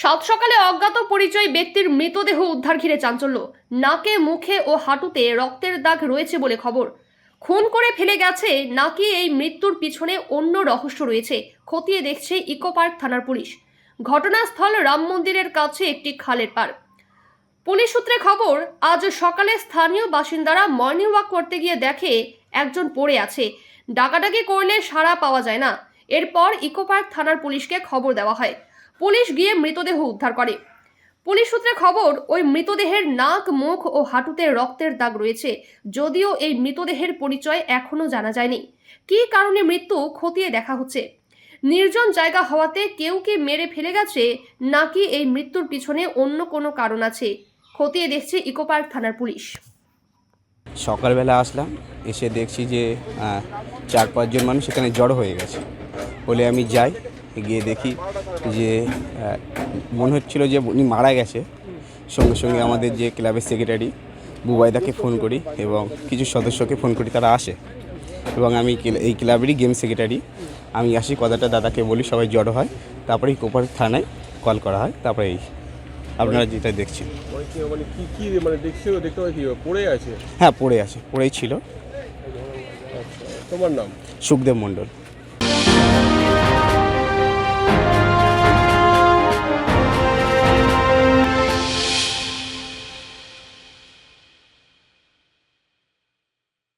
সাত সকালে অজ্ঞাত পরিচয় ব্যক্তির মৃতদেহ উদ্ধার ঘিরে চাঞ্চল্য। নাকে, মুখে ও হাঁটুতে রক্তের দাগ রয়েছে বলে খবর। খুন করে ফেলে গেছে নাকি এই মৃত্যুর পিছনে অন্য রহস্য রয়েছে, খতিয়ে দেখছে ইকো পার্ক থানার পুলিশ। ঘটনাস্থল রাম মন্দিরের কাছে একটি খালের পার। পুলিশ সূত্রে খবর, আজ সকালে স্থানীয় বাসিন্দারা মর্নিং ওয়াক করতে গিয়ে দেখে একজন পড়ে আছে। ডাকাডাকি করলে সাড়া পাওয়া যায় না। এরপর ইকো পার্ক থানার পুলিশকে খবর দেওয়া হয়। পুলিশ গিয়ে মৃতদেহ উদ্ধার করে। পুলিশ সূত্রে খবর, ওই মৃতদেহের নাক, মুখ ও হাঁটুতে রক্তের দাগ রয়েছে। যদিও এই মৃতদেহের পরিচয় এখনও জানা যায়নি। কী কারণে মৃত্যু খতিয়ে দেখা হচ্ছে? নির্জন জায়গা হওয়াতে কেউ কি মেরে ফেলে গেছে, নাকি এই মৃত্যুর পিছনে অন্য কোনো কারণ আছে? খতিয়ে দেখছে ইকো পার্ক থানার পুলিশ। সকালবেলা আসলাম, এসে দেখছি যে চার পাঁচজন মানুষ এখানে জড়ো হয়ে গেছে। বলে আমি যাই গিয়ে দেখি যে মনে হচ্ছিল যে উনি মারা গেছে। সঙ্গে সঙ্গে আমাদের যে ক্লাবের সেক্রেটারি বুবাইদাকে ফোন করি এবং কিছু সদস্যকে ফোন করি তারা আসে। এবং আমি এই ক্লাবেরই গেম সেক্রেটারি আমি আসি কথাটা দাদাকে বলি সবাই জড়ো হয়। তারপরে কোপার থানায় কল করা হয়। তারপরে এই আপনারা যেটা দেখছেন। হ্যাঁ পড়ে আছে পড়েই ছিল। তোমার নাম? সুখদেব মণ্ডল।